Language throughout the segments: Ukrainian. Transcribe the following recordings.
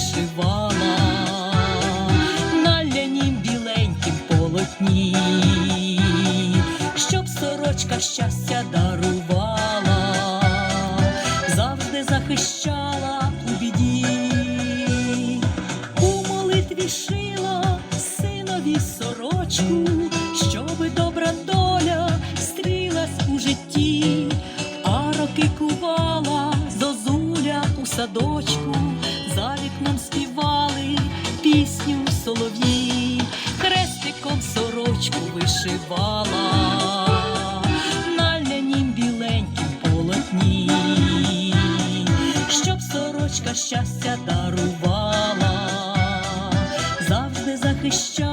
вишивала, на лянім біленькім полотні, щоб сорочка щастя дарувала, завжди захищала у біді, у молитві шила синові сорочку, щоби добра доля стрілась у житті, а роки кувала зозуля у садочку, пісню солов'ї, хрестиком сорочку вишивала. На лянім біленькім полотні, щоб сорочка щастя дарувала, завжди захищала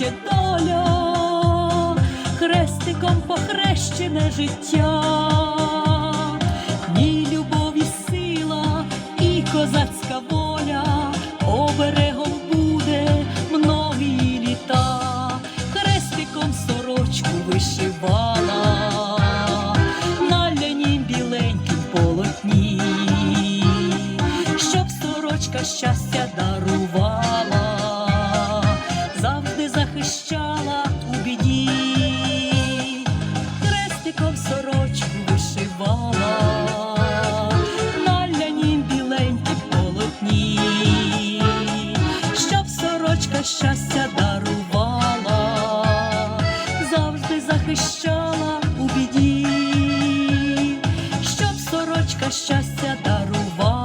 наче доля, хрестиком похрещене життя, ні любові сила і козацька воля оберегом буде многі літа, хрестиком сорочку вишивала на лянім біленькім полотні, щоб сорочка щастя дарувала, щастя дарувала, завжди захищала у біді, щоб сорочка щастя дарувала.